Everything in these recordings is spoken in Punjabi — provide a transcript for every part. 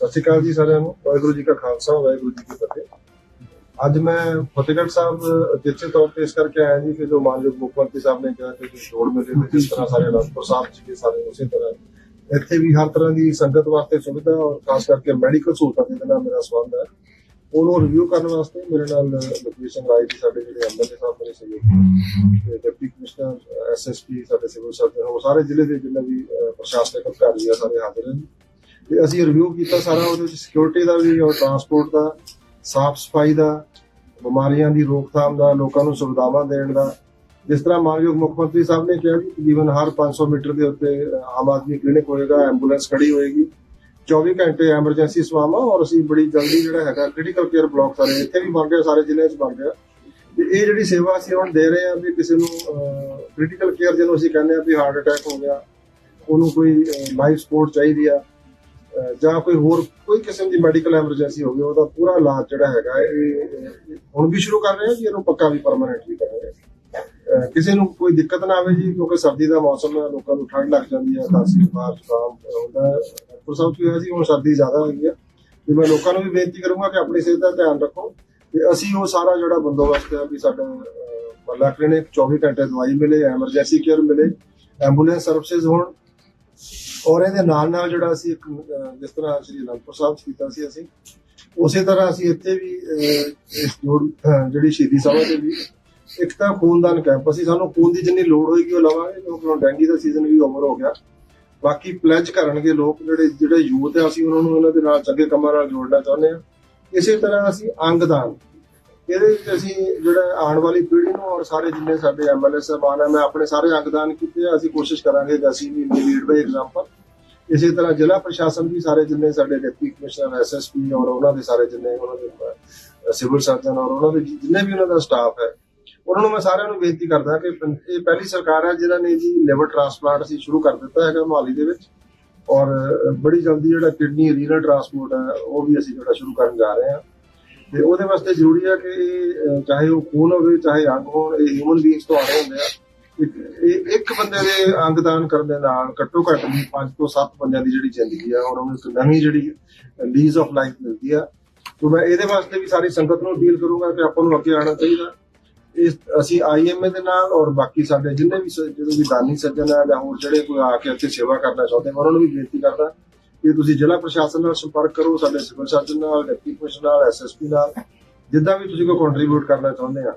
ਸਤਿ ਸ਼੍ਰੀ ਅਕਾਲ ਜੀ ਸਾਰਿਆਂ ਨੂੰ। ਵਾਹਿਗੁਰੂ ਜੀ ਕਾ ਖਾਲਸਾ ਵਾਹਿਗੁਰੂ ਜੀ ਕੀ ਫਤਿਹ। ਅੱਜ ਮੈਂ ਫਤਿਹਗੜ੍ਹ ਸਾਹਿਬ ਜਿੱਥੇ ਤੌਰ ਤੇ ਇਸ ਕਰਕੇ ਆਇਆ ਜੀ ਕਿ ਜੋ ਮਾਨਯੋਗ ਮੁੱਖ ਮੰਤਰੀ ਸਾਹਿਬ ਨੇ ਕਿਹਾ ਕਿ ਜੋ ਜੋੜ ਮੇਲੇ ਤੇ ਜਿਸ ਤਰ੍ਹਾਂ ਸਾਰੇ ਅਨੰਦਪੁਰ ਸਾਹਿਬ ਜੀ ਦੇ ਸਾਰੇ ਉਸੇ ਤਰ੍ਹਾਂ ਇੱਥੇ ਵੀ ਹਰ ਤਰ੍ਹਾਂ ਦੀ ਸੰਗਤ ਵਾਸਤੇ ਸੁਵਿਧਾ ਔਰ ਖਾਸ ਕਰਕੇ ਮੈਡੀਕਲ ਸਹੂਲਤਾਂ ਦੇ ਨਾਲ ਮੇਰਾ ਸੰਬੰਧ ਹੈ। ਉਹਨੂੰ ਰਿਵਿਊ ਕਰਨ ਵਾਸਤੇ ਮੇਰੇ ਨਾਲ ਲਖਵੀਰ ਸਿੰਘ ਰਾਏ ਜੀ ਸਾਡੇ ਜਿਹੜੇ ਐਮਐਲਏ ਸਾਹਿਬ ਮੇਰੇ ਸਹਿਯੋਗੀ ਤੇ ਡਿਪਟੀ ਕਮਿਸ਼ਨਰ ਐਸਐਸਪੀ ਸਾਡੇ ਸਿਵਲ ਸਰਜਨ ਉਹ ਸਾਰੇ ਜ਼ਿਲ੍ਹੇ ਦੇ ਜਿੰਨੇ ਵੀ ਅਹ, ਪ੍ਰਸ਼ਾਸਨਿਕ ਅਧਿਕਾਰੀ ਆ ਸਾਰੇ ਹਾਜ਼ਰ ਹਨ ਤੇ ਅਸੀਂ ਰਿਵਿਊ ਕੀਤਾ ਸਾਰਾ ਉਹਦੇ ਵਿੱਚ ਸਿਕਿਉਰਿਟੀ ਦਾ ਵੀ ਔਰ ਟਰਾਂਸਪੋਰਟ ਦਾ, ਸਾਫ਼ ਸਫ਼ਾਈ ਦਾ, ਬਿਮਾਰੀਆਂ ਦੀ ਰੋਕਥਾਮ ਦਾ, ਲੋਕਾਂ ਨੂੰ ਸੁਵਿਧਾਵਾਂ ਦੇਣ ਦਾ। ਜਿਸ ਤਰ੍ਹਾਂ ਮਾਨਯੋਗ ਮੁੱਖ ਮੰਤਰੀ ਸਾਹਿਬ ਨੇ ਕਿਹਾ ਕਿ ਤਕਰੀਬਨ ਹਰ 500 ਮੀਟਰ ਦੇ ਉੱਤੇ ਆਮ ਆਦਮੀ ਕਲੀਨਿਕ ਹੋਏਗਾ ਐਂਬੂਲੈਂਸ ਖੜੀ ਹੋਏਗੀ। 24 ਘੰਟੇ ਐਮਰਜੈਂਸੀ ਸੇਵਾਵਾਂ ਔਰ ਅਸੀਂ ਬੜੀ ਜਲਦੀ ਜਿਹੜਾ ਹੈਗਾ ਕ੍ਰਿਟੀਕਲ ਕੇਅਰ ਬਲਾਕ ਸਾਰੇ ਇੱਥੇ ਵੀ ਬਣ ਗਿਆ ਸਾਰੇ ਜ਼ਿਲ੍ਹਿਆਂ 'ਚ ਬਣ ਗਿਆ ਤੇ ਇਹ ਜਿਹੜੀ ਸੇਵਾ ਅਸੀਂ ਹੁਣ ਦੇ ਰਹੇ ਹਾਂ ਵੀ ਕਿਸੇ ਨੂੰ ਕ੍ਰਿਟੀਕਲ ਕੇਅਰ ਜਿਹਨੂੰ ਅਸੀਂ ਕਹਿੰਦੇ ਆ ਵੀ ਹਾਰਟ ਅਟੈਕ ਹੋ ਗਿਆ, ਉਹਨੂੰ ਕੋਈ ਲਾਈਫ ਸਪੋਰਟ ਚਾਹੀਦੀ ਆ। ਜਾਂ ਕੋਈ ਹੋਰ ਕੋਈ ਕਿਸਮ ਦੀ ਮੈਡੀਕਲ ਐਮਰਜੈਂਸੀ ਹੋਵੇ ਉਹਦਾ ਪੂਰਾ ਇਲਾਜ ਜਿਹੜਾ ਹੈਗਾ ਇਹ ਹੁਣ ਵੀ ਸ਼ੁਰੂ ਕਰ ਰਹੇ ਹਾਂ ਜੀ ਇਹਨੂੰ ਪੱਕਾ ਵੀ ਪਰਮਾਨੈਂਟ ਵੀ ਕਰਾਂਗੇ ਅਹ ਕਿਸੇ ਨੂੰ ਕੋਈ ਦਿੱਕਤ ਨਾ ਆਵੇ ਜੀ ਕਿਉਂਕਿ ਸਰਦੀ ਦਾ ਮੌਸਮ ਹੈ ਲੋਕਾਂ ਨੂੰ ਠੰਡ ਲੱਗ ਜਾਂਦੀ ਹੈ ਖਾਂਸੀ ਬੁਖਾਰ ਜ਼ੁਕਾਮ ਹੁੰਦਾ ਡਾਕਟਰ ਸਾਹਿਬ ਕੀ ਹੋਇਆ ਸੀ ਹੁਣ ਸਰਦੀ ਜ਼ਿਆਦਾ ਹੋਈ ਹੈ। ਤੇ ਮੈਂ ਲੋਕਾਂ ਨੂੰ ਵੀ ਬੇਨਤੀ ਕਰੂੰਗਾ ਕਿ ਆਪਣੀ ਸਿਹਤ ਦਾ ਧਿਆਨ ਰੱਖੋ। ਤੇ ਅਸੀਂ ਉਹ ਸਾਰਾ ਜਿਹੜਾ ਬੰਦੋਬਸਤ ਹੈ ਵੀ ਸਾਡਾ ਅਹ, ਮਹੱਲਾ ਕਲੀਨਿਕ 24 ਘੰਟੇ ਦਵਾਈ ਮਿਲੇ ਐਮਰਜੈਂਸੀ ਕੇਅਰ ਮਿਲੇ ਐਂਬੂਲੈਂਸ ਸਰਵਿਸਿਜ਼ ਹੋਣ। ਔਰ ਇਹਦੇ ਨਾਲ ਨਾਲ ਜਿਹੜਾ ਅਸੀਂ ਇੱਕ ਅਹ, ਜਿਸ ਤਰ੍ਹਾਂ ਸ੍ਰੀ ਅਨੰਦਪੁਰ ਸਾਹਿਬ 'ਚ ਕੀਤਾ ਸੀ ਅਸੀਂ ਉਸੇ ਤਰ੍ਹਾਂ ਅਸੀਂ ਇੱਥੇ ਵੀ ਅਹ, ਇਸ ਜੋੜ- ਅਹ, ਜਿਹੜੀ ਸ਼ਹੀਦੀ ਸਭਾ ਦੇ ਵੀ ਇੱਕ ਤਾਂ ਖੂਨਦਾਨ ਕੈਂਪ ਅਸੀਂ ਸਾਨੂੰ ਖੂਨ ਦੀ ਜਿੰਨੀ ਲੋੜ ਹੋਏਗੀ ਉਹ ਲਵਾਂਗੇ ਕਿਉਂਕਿ ਹੁਣ ਡੈਂਗੀ ਦਾ ਸੀਜ਼ਨ ਵੀ ਓਵਰ ਹੋ ਗਿਆ। ਬਾਕੀ ਪਲੈਜ ਕਰਨਗੇ ਲੋਕ ਜਿਹੜੇ ਜਿਹੜੇ ਯੂਥ ਹੈ ਅਸੀਂ ਉਹਨਾਂ ਨੂੰ ਉਹਨਾਂ ਦੇ ਨਾਲ ਚੰਗੇ ਕੰਮਾਂ ਨਾਲ ਜੋੜਨਾ ਚਾਹੁੰਦੇ ਹਾਂ। ਇਸੇ ਤਰ੍ਹਾਂ ਅਸੀਂ ਅੰਗਦਾਨ ਇਹਦੇ ਵਿੱਚ ਅਸੀਂ ਜਿਹੜਾ ਆਉਣ ਵਾਲੀ ਪੀੜ੍ਹੀ ਨੂੰ ਔਰ ਸਾਰੇ ਜਿੰਨੇ ਸਾਡੇ ਐਮਐਲਏ ਸਾਹਿਬਾਨ ਹੈ ਮੈਂ ਆਪਣੇ ਸਾਰੇ ਅੰਗਦਾਨ ਕੀਤੇ ਆ ਅਸੀਂ ਕੋਸ਼ਿਸ਼ ਕਰਾਂਗੇ ਕਿ ਅਸੀਂ ਵੀ ਲੀਡ ਬਾਈ ਐਗਜ਼ਾਮਪਲ ਇਸੇ ਤਰ੍ਹਾਂ ਜ਼ਿਲ੍ਹਾ ਪ੍ਰਸ਼ਾਸਨ ਵੀ ਸਾਰੇ ਜਿੰਨੇ ਸਾਡੇ ਡਿਪਟੀ ਕਮਿਸ਼ਨਰ ਐਸਐਸਪੀ ਔਰ ਉਹਨਾਂ ਦੇ ਸਾਰੇ ਜਿੰਨੇ ਉਹਨਾਂ ਦੇ ਸਿਵਲ ਸਰਜਨ ਔਰ ਉਹਨਾਂ ਦੇ ਜਿੰਨੇ ਵੀ ਉਹਨਾਂ ਦਾ ਸਟਾਫ ਹੈ, ਉਹਨਾਂ ਨੂੰ ਮੈਂ ਸਾਰਿਆਂ ਨੂੰ ਬੇਨਤੀ ਕਰਦਾ ਕਿ ਇਹ ਪਹਿਲੀ ਸਰਕਾਰ ਹੈ ਜਿਹਨਾਂ ਨੇ ਜੀ ਲਿਵਰ ਟ੍ਰਾਂਸਪਲਾਂਟ ਅਸੀਂ ਸ਼ੁਰੂ ਕਰ ਦਿੱਤਾ ਹੈਗਾ ਮੋਹਾਲੀ ਦੇ ਵਿੱਚ ਔਰ ਬੜੀ ਜਲਦੀ ਜਿਹੜਾ ਕਿਡਨੀ ਰੀਨਲ ਟ੍ਰਾਂਸਪੋਰਟ ਹੈ, ਉਹ ਵੀ ਅਸੀਂ ਜਿਹੜਾ ਸ਼ੁਰੂ ਕਰਨ ਜਾ ਰਹੇ ਹਾਂ ਤੇ ਉਹਦੇ ਵਾਸਤੇ ਜ਼ਰੂਰੀ ਹੈ ਕਿ ਇਹ ਚਾਹੇ ਉਹ ਖੂਨ ਹੋਵੇ, ਚਾਹੇ ਅੰਗ ਹੋਣ, ਇਹ ਹਿਊਮਨ ਬੀਇੰਗਸ ਤੋਂ ਆ ਰਹੇ ਹੁੰਦੇ ਆ ਇੱਕ- ਇਹ ਇੱਕ ਬੰਦੇ ਦੇ ਅੰਗਦਾਨ ਕਰਨ ਦੇ ਨਾਲ ਘੱਟੋ ਘੱਟ ਵੀ 5 ਤੋਂ 7 ਬੰਦਿਆਂ ਦੀ ਜਿਹੜੀ ਜ਼ਿੰਦਗੀ ਆ ਉਹਨਾਂ ਨੂੰ ਇੱਕ ਨਵੀਂ ਜਿਹੜੀ ਲੀਜ਼ ਆਫ ਲਾਈਫ ਮਿਲਦੀ ਆ। ਤੋਂ ਮੈਂ ਇਹਦੇ ਵਾਸਤੇ ਵੀ ਸਾਰੀ ਸੰਗਤ ਨੂੰ ਅਪੀਲ ਕਰੂੰਗਾ ਕਿ ਆਪਾਂ ਨੂੰ ਅੱਗੇ ਆਉਣਾ ਚਾਹੀਦਾ। ਇਸ ਅਸੀਂ ਆਈਐਮਏ ਦੇ ਨਾਲ ਔਰ ਬਾਕੀ ਸਾਡੇ ਜਿੰਨੇ ਵੀ ਸ- ਜਿਹੜੇ ਵੀ ਦਾਨੀ ਸੱਜਣ ਆ ਜਾਂ ਹੋਰ ਜਿਹੜੇ ਕੋਈ ਆ ਕੇ ਇੱਥੇ ਸੇਵਾ ਕਰਨਾ ਚਾਹੁੰਦੇ ਮੈਂ ਉਹਨਾਂ ਨੂੰ ਵੀ ਬੇਨਤੀ ਕਰਦਾ ਕਿ ਤੁਸੀਂ ਜ਼ਿਲ੍ਹਾ ਪ੍ਰਸ਼ਾਸਨ ਨਾਲ ਸੰਪਰਕ ਕਰੋ, ਸਾਡੇ ਸਿਵਲ ਸਰਜਨ ਨਾਲ, ਡਿਪਟੀ ਕਮਿਸ਼ਨਰ ਨਾਲ ਐਸਐਸਪੀ ਨਾਲ, ਜਿੱਦਾਂ ਵੀ ਤੁਸੀਂ ਕੋਈ ਕੰਟਰੀਬਿਊਟ ਕਰਨਾ ਚਾਹੁੰਦੇ ਆ।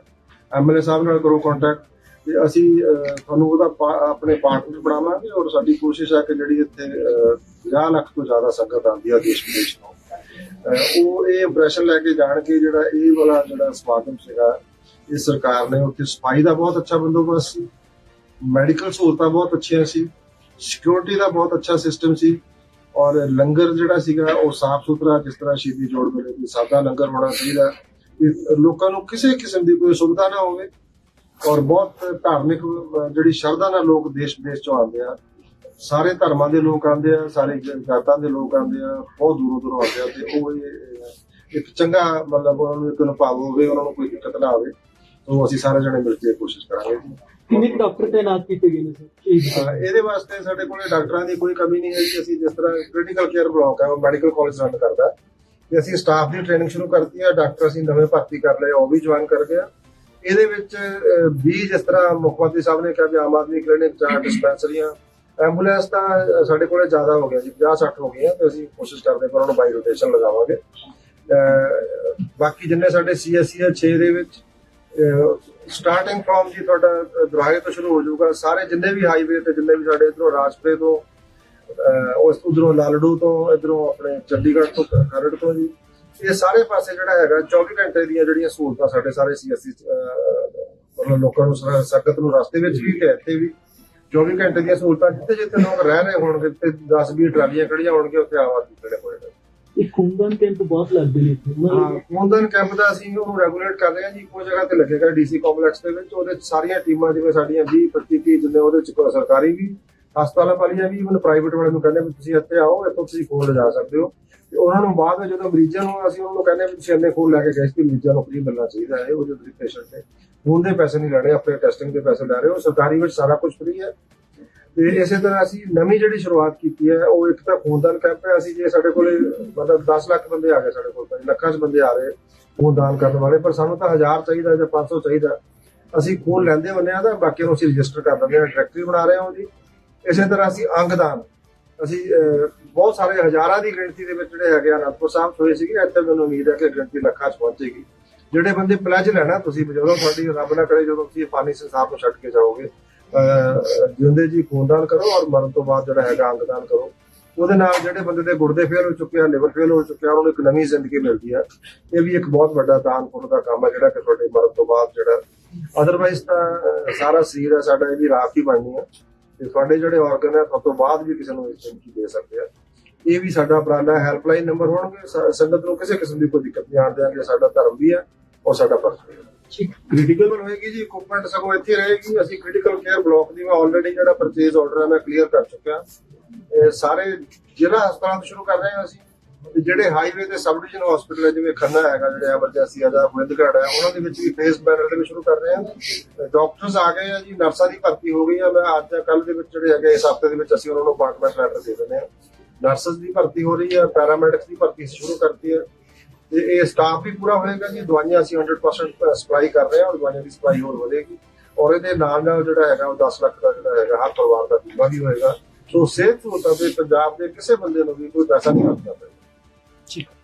ਐਮਐਲਏ ਸਾਹਿਬ ਨਾਲ ਕਰੋ ਕੰਟੈਕਟ ਤੇ ਅਸੀਂ ਤੁਹਾਨੂੰ ਉਹਦਾ ਪਾ- ਆਪਣੇ ਪਾਰਟਨਰ ਬਣਾਵਾਂਗੇ ਔਰ ਸਾਡੀ ਕੋਸ਼ਿਸ਼ ਹੈ ਕਿ ਜਿਹੜੀ ਇੱਥੇ ਅਹ, 50 ਲੱਖ ਤੋਂ ਜ਼ਿਆਦਾ ਸੰਗਤ ਆਉਂਦੀ ਆ ਦੇਸ਼ ਵਿਦੇਸ਼ ਤੋਂ। ਉਹ ਇਹ ਇੰਪ੍ਰੈਸ਼ਨ ਲੈ ਕੇ ਜਾਣ ਕੇ ਜਿਹੜਾ ਇਹ ਵਾਲਾ ਜਿਹੜਾ ਸਮਾਗਮ ਸੀਗਾ ਇਹ ਸਰਕਾਰ ਨੇ ਉੱਥੇ ਸਫ਼ਾਈ ਦਾ ਬਹੁਤ ਅੱਛਾ ਬੰਦੋਬਸਤ ਸੀ ਮੈਡੀਕਲ ਸਹੂਲਤਾਂ ਬਹੁਤ ਅੱਛੀਆਂ ਸੀ ਸਿਕਿਉਰਿਟੀ ਦਾ ਬਹੁਤ ਅੱਛਾ ਸਿਸਟਮ ਸੀ ਔਰ ਲੰਗਰ ਜਿਹੜਾ ਸੀਗਾ ਉਹ ਸਾਫ਼ ਸੁਥਰਾ ਜਿਸ ਤਰ੍ਹਾਂ ਸ਼ਹੀਦੀ ਜੋੜ ਮੇਲੇ ਸਾਦਾ ਲੰਗਰ ਹੋਣਾ ਚਾਹੀਦਾ। ਲੋਕਾਂ ਨੂੰ ਕਿਸੇ ਕਿਸਮ ਦੀ ਕੋਈ ਸੁਵਿਧਾ ਨਾ ਹੋਵੇ। ਔਰ ਬਹੁਤ ਧਾਰਮਿਕ ਜਿਹੜੀ ਸ਼ਰਧਾ ਨਾਲ ਲੋਕ ਦੇਸ਼ ਵਿਦੇਸ਼ ਚੋਂ ਆਉਂਦੇ ਆ ਸਾਰੇ ਧਰਮਾਂ ਦੇ ਲੋਕ ਆਉਂਦੇ ਆ ਸਾਰੇ ਜਾਤਾਂ ਦੇ ਲੋਕ ਆਉਂਦੇ ਆ ਬਹੁਤ ਦੂਰੋਂ ਦੂਰੋਂ ਆਉਂਦੇ ਆ ਤੇ ਉਹ ਇੱਕ ਚੰਗਾ ਮਤਲਬ ਉਹਨਾਂ ਨੂੰ ਇੱਕ ਅਨੁਭਵ ਹੋਵੇ ਉਹਨਾਂ ਨੂੰ ਕੋਈ ਦਿੱਕਤ ਨਾ ਆਵੇ ਤੋਂ ਅਸੀਂ ਸਾਰੇ ਜਣੇ ਮਿਲ ਕੇ ਕੋਸ਼ਿਸ਼ ਕਰਾਂਗੇ ਕਿੰਨੇ ਡਾਕਟਰ ਤਾਇਨਾਤ ਕੀਤੇ ਗਏ ਨੇ ਸਰ ਇਹਦੇ ਵਾਸਤੇ ਸਾਡੇ ਕੋਲੇ ਡਾਕਟਰਾਂ ਦੀ ਕੋਈ ਕਮੀ ਨਹੀਂ ਹੈ ਕਿ ਅਸੀਂ ਜਿਸ ਤਰ੍ਹਾਂ ਕ੍ਰਿਟੀਕਲ ਕੇਅਰ ਬਲਾਕ ਹੈ ਉਹ ਮੈਡੀਕਲ ਕਾਲਜ ਰਨ ਕਰਦਾ। ਤੇ ਅਸੀਂ ਸਟਾਫ ਦੀ ਟ੍ਰੇਨਿੰਗ ਸ਼ੁਰੂ ਕਰਤੀ ਹੈ ਡਾਕਟਰ ਅਸੀਂ ਨਵੇਂ ਭਰਤੀ ਕਰ ਲਏ ਉਹ ਵੀ ਜੁਆਇਨ ਕਰ ਗਏ। ਇਹਦੇ ਵਿੱਚ ਅਹ, ਵੀ ਜਿਸ ਤਰ੍ਹਾਂ ਮੁੱਖ ਮੰਤਰੀ ਸਾਹਿਬ ਨੇ ਕਿਹਾ ਵੀ ਆਮ ਆਦਮੀ ਕਲੀਨਿਕ ਜਾਂ ਡਿਸਪੈਂਸਰੀਆਂ ਐਂਬੂਲੈਂਸ ਤਾਂ ਸਾਡੇ ਕੋਲੇ ਜ਼ਿਆਦਾ ਹੋ ਗਿਆ ਜੀ 50 60 ਹੋ ਗਈਆਂ ਤੇ ਅਸੀਂ ਕੋਸ਼ਿਸ਼ ਕਰਦੇ ਪਰ ਨੂੰ ਬਾਈ ਰੋਟੇਸ਼ਨ ਲਗਾਵਾਂਗੇ। ਬਾਕੀ ਜਿੰਨੇ ਸਾਡੇ ਸੀਐਸਸੀ ਆ 6 ਦੇ ਵਿੱਚ ਸਟਾਰਟਿੰਗ ਫਰੋਮ ਜੀ ਤੁਹਾਡਾ ਅਹ, ਤੋਂ ਸ਼ੁਰੂ ਹੋ ਜਾਊਗਾ ਸਾਰੇ ਜਿੰਨੇ ਵੀ ਹਾਈਵੇ ਤੇ ਜਿੰਨੇ ਵੀ ਸਾਡੇ ਇਧਰੋਂ ਰਾਜਪੁਰੇ ਤੋਂ ਅਹ, ਉਸ ਉਧਰੋਂ ਲਾਲੜੂ ਤੋਂ ਇਧਰੋਂ ਆਪਣੇ ਚੰਡੀਗੜ੍ਹ ਤੋਂ ਖਰੜ ਤੋਂ ਜੀ ਇਹ ਸਾਰੇ ਪਾਸੇ ਜਿਹੜਾ ਹੈਗਾ 24 ਘੰਟੇ ਦੀਆਂ ਜਿਹੜੀਆਂ ਸਹੂਲਤਾਂ ਸਾਡੇ ਸਾਰੇ ਸੀਐਸਸੀ ਮਤਲਬ ਲੋਕਾਂ ਨੂੰ ਸੰਗਤ ਨੂੰ ਰਸਤੇ ਵਿੱਚ ਵੀ ਤੇ ਇੱਥੇ ਵੀ 24 ਘੰਟੇ ਦੀਆਂ ਸਹੂਲਤਾਂ ਜਿੱਥੇ ਜਿੱਥੇ ਲੋਕ ਰਹਿ ਰਹੇ ਹੋਣਗੇ ਤੇ 10 20 ਟਰਾਲੀਆਂ ਖੜੀਆਂ ਹੋਣਗੀਆਂ ਉੱਥੇ ਆਵਾਜ਼ ਖੜੇ ਹੋਣਗੇ। ਇਹ ਖੂਨਦਾਨ ਕੈਂਪ ਬਹੁਤ ਲੱਗਦੇ ਨੇ ਹਾਂ ਖੂਨਦਾਨ ਕੈਂਪ ਦਾ ਅਸੀਂ ਉਹਨੂੰ ਰੈਗੂਲੇਟ ਕਰ ਰਹੇ ਹਾਂ ਜੀ ਇੱਕੋ ਜਗ੍ਹਾ ਤੇ ਲੱਗੇਗਾ ਡੀਸੀ ਕੰਪਲੈਕਸ ਦੇ ਵਿੱਚ ਉਹਦੇ ਸਾਰੀਆਂ ਟੀਮਾਂ ਜਿਵੇਂ ਸਾਡੀਆਂ 20 25 30 ਜਿੰਨੇ ਉਹਦੇ ਚ ਕੋਈ ਸਰਕਾਰੀ ਵੀ ਹਸਪਤਾਲਾਂ ਵਾਲੀਆਂ ਵੀ ਇਵਨ ਪ੍ਰਾਈਵੇਟ ਵਾਲਿਆਂ ਨੂੰ ਕਹਿੰਦੇ ਵੀ ਤੁਸੀਂ ਇੱਥੇ ਆਓ, ਇੱਥੋਂ ਤੁਸੀਂ ਖੂਨ ਲਿਜਾ ਸਕਦੇ ਹੋ। ਤੇ ਉਹਨਾਂ ਨੂੰ ਬਾਅਦ ਵਿੱਚ ਜਦੋਂ ਮਰੀਜ਼ਾਂ ਨੂੰ, ਅਸੀਂ ਉਹਨਾਂ ਨੂੰ ਕਹਿੰਦੇ ਵੀ ਤੁਸੀਂ ਇੰਨੇ ਖੂਨ ਲੈ ਕੇ ਗਏ ਸੀ, ਮਰੀਜ਼ਾਂ ਨੂੰ ਫ੍ਰੀ ਮਿਲਣਾ ਚਾਹੀਦਾ ਹੈ, ਉਹ ਜੋ ਤੁਸੀਂ ਪੇਸ਼ੈਂਟ ਨੇ ਖੂਨ ਦੇ ਪੈਸੇ ਨਹੀਂ ਲੈਣੇ ਆਪਣੇ ਟੈਸਟਿੰਗ ਦੇ ਪੈਸੇ ਲੈ ਰਹੇ ਹੋ ਸਰਕਾਰੀ ਵਿੱਚ ਸਾਰਾ ਕੁਝ ਫ੍ਰੀ ਹੈ। ਤੇ ਇਸੇ ਤਰ੍ਹਾਂ ਅਸੀਂ ਨਵੀਂ ਜਿਹੜੀ ਸ਼ੁਰੂਆਤ ਕੀਤੀ ਹੈ, ਉਹ ਇੱਕ ਤਾਂ ਖੂਨਦਾਨ ਕੈਂਪ ਹੈ, ਅਸੀਂ ਜੇ ਸਾਡੇ ਕੋਲੇ ਮਤਲਬ 10 ਲੱਖ ਬੰਦੇ ਆ ਗਏ ਸਾਡੇ ਕੋਲ ਤਾਂ ਲੱਖਾਂ 'ਚ ਬੰਦੇ ਆ ਰਹੇ ਖੂਨਦਾਨ ਕਰਨ ਵਾਲੇ, ਪਰ ਸਾਨੂੰ ਤਾਂ 1000 ਚਾਹੀਦਾ ਜਾਂ 500 ਚਾਹੀਦਾ। ਅਸੀਂ ਖੂਨ ਲੈਂਦੇ ਹੁੰਦੇ ਆ ਤਾਂ ਬਾਕੀ ਨੂੰ ਅਸੀਂ ਰਜਿਸਟਰ ਕਰ ਦਿੰਦੇ ਹਾਂ, ਡਾਇਰੈਕਟਰੀ ਬਣਾ ਰਹੇ ਹਾਂ ਜੀ। ਇਸੇ ਤਰ੍ਹਾਂ ਅਸੀਂ ਅੰਗਦਾਨ ਅਸੀਂ ਅਹ, ਬਹੁਤ ਸਾਰੇ ਹਜ਼ਾਰਾਂ ਦੀ ਗਿਣਤੀ ਦੇ ਵਿੱਚ ਜਿਹੜੇ ਹੈਗੇ ਆ ਅਨੰਦਪੁਰ ਸਾਹਿਬ ਹੋਏ ਸੀਗੇ ਇੱਥੇ ਮੈਨੂੰ ਉਮੀਦ ਹੈ ਕਿ ਗਿਣਤੀ ਲੱਖਾਂ 'ਚ ਪਹੁੰਚੇਗੀ। ਜਿਹੜੇ ਬੰਦੇ ਪਲੈਜ ਲੈਣਾ ਤੁਸੀਂ ਜਦੋਂ ਤੁਹਾਡੀ ਰੱਬ ਨਾ ਕਰੇ ਜਦੋਂ ਤੁਸੀਂ ਫਾਨੀ ਸੰਸਾਰ ਨੂੰ ਛੱਡ ਕੇ ਜਾਓਗੇ ਅਹ, ਜਿਉਂਦੇ ਜੀ ਖੂਨਦਾਨ ਕਰੋ ਔਰ ਮਰਨ ਤੋਂ ਬਾਅਦ ਜਿਹੜਾ ਹੈਗਾ ਅੰਗਦਾਨ ਕਰੋ। ਉਹਦੇ ਨਾਲ ਜਿਹੜੇ ਬੰਦੇ ਦੇ ਗੁਰਦੇ ਫੇਲ ਹੋ ਚੁੱਕੇ ਆ ਲਿਵਰ ਫੇਲ ਹੋ ਚੁੱਕੇ ਆ ਉਹਨਾਂ ਨੂੰ ਇੱਕ ਨਵੀਂ ਜ਼ਿੰਦਗੀ ਮਿਲਦੀ ਆ। ਇਹ ਵੀ ਇੱਕ ਬਹੁਤ ਵੱਡਾ ਦਾਨ ਪੁੰਨ ਦਾ ਕੰਮ ਹੈ ਜਿਹੜਾ ਕਿ ਤੁਹਾਡੇ ਮਰਨ ਤੋਂ ਬਾਅਦ ਜਿਹੜਾ ਅਦਰਵਾਈਜ਼ ਤਾਂ ਸਾਰਾ ਸਰੀਰ ਹੈ ਸਾਡਾ ਇਹਦੀ ਵੀ ਰਾਖ ਹੀ ਬਣਨੀ ਆ। ਤੇ ਤੁਹਾਡੇ ਜਿਹੜੇ ਆਰਗਨ ਹੈ ਤੋਂ ਬਾਅਦ ਵੀ ਕਿਸੇ ਨੂੰ ਇਸ ਜ਼ਿੰਦਗੀ ਦੇ ਸਕਦੇ ਆ। ਇਹ ਵੀ ਸਾਡਾ ਉਪਰਾਲਾ ਹੈਲਪਲਾਈਨ ਨੰਬਰ ਹੋਣਗੇ। ਸੰਗਤ ਨੂੰ ਕਿਸੇ ਕਿਸਮ ਦੀ ਕੋਈ ਦਿੱਕਤ ਨਹੀਂ ਆਉਣ ਦਿਆਂਗੇ ਸਾਡਾ ਧਰਮ ਵੀ ਹੈ ਔਰ ਸਾਡਾ ਫਰਜ਼ ਵੀ ਹੈ ਠੀਕ। ਕ੍ਰਿਟੀਕਲ ਹੋਏਗੀ ਜੀ ਇਕਵਿਪਮੈਂਟ ਸਗੋਂ ਇੱਥੇ ਰਹੇਗੀ। ਅਸੀਂ ਕ੍ਰਿਟੀਕਲ ਕੇਅਰ ਬਲਾਕ ਦੀ ਮੈਂ ਆਲਰੇਡੀ ਜਿਹੜਾ ਪਰਚੇਜ਼ ਆਰਡਰ ਹੈ ਮੈਂ ਕਲੀਅਰ ਕਰ ਚੁੱਕਿਆ। ਇਹ ਸਾਰੇ ਜ਼ਿਲ੍ਹਾ ਹਸਪਤਾਲਾਂ ਤੋਂ ਸ਼ੁਰੂ ਕਰ ਰਹੇ ਹਾਂ ਅਸੀਂ। ਤੇ ਜਿਹੜੇ ਹਾਈਵੇ ਤੇ ਸਬ ਡਿਵੀਜ਼ਨ ਹਸਪੀਟਲ ਹੈ, ਜਿਵੇਂ ਖੰਨਾ ਹੈਗਾ, ਜਿਹੜੇ ਐਮਰਜੈਂਸੀ ਆ ਜਾਂ ਗੋਬਿੰਦਗੜ੍ਹ ਹੈ, ਉਹਨਾਂ ਦੇ ਵਿੱਚ ਵੀ ਫੇਸ ਬੈਨਰ ਦੇ ਵਿੱਚ ਸ਼ੁਰੂ ਕਰ ਰਹੇ ਹਾਂ। ਡਾਕਟਰਸ ਆ ਗਏ ਆ ਜੀ ਨਰਸਾਂ ਦੀ ਭਰਤੀ ਹੋ ਗਈ ਆ। ਮੈਂ ਅੱਜ ਜਾਂ ਕੱਲ ਦੇ ਵਿੱਚ ਜਿਹੜੇ ਹੈਗੇ, ਇਸ ਹਫ਼ਤੇ ਦੇ ਵਿੱਚ ਅਸੀਂ ਉਹਨਾਂ ਨੂੰ ਅਪਾਰਟਮੈਂਟ ਲੈਟਰ ਦੇ ਦਿੰਦੇ ਹਾਂ। ਨਰਸਸ ਦੀ ਭਰਤੀ ਹੋ ਰਹੀ ਹੈ ਪੈਰਾਮੈਡਿਕਸ ਦੀ ਭਰਤੀ ਸ਼ੁਰੂ ਕਰਤੀ ਹੈ ਤੇ ਇਹ ਸਟਾਫ ਵੀ ਪੂਰਾ ਹੋਏਗਾ ਜੀ। ਦਵਾਈਆਂ ਅਸੀਂ 100% ਸਪਲਾਈ ਕਰ ਰਹੇ ਹਾਂ ਔਰ ਦਵਾਈਆਂ ਦੀ ਸਪਲਾਈ ਹੋਰ ਵਧੇਗੀ। ਔਰ ਇਹਦੇ ਨਾਲ ਨਾਲ ਜਿਹੜਾ ਹੈਗਾ, ਉਹ 10 ਲੱਖ ਦਾ ਜਿਹੜਾ ਹੈਗਾ, ਹਰ ਪਰਿਵਾਰ ਦਾ ਬੀਮਾ ਵੀ ਹੋਏਗਾ। ਸੋ ਸਿਹਤ ਸਹੂਲਤਾਂ ਤੇ ਪੰਜਾਬ ਦੇ ਕਿਸੇ ਬੰਦੇ ਨੂੰ ਵੀ ਕੋਈ ਪੈਸਾ ਨਹੀਂ ਖਰਚਣਾ ਪਏਗਾ Sí.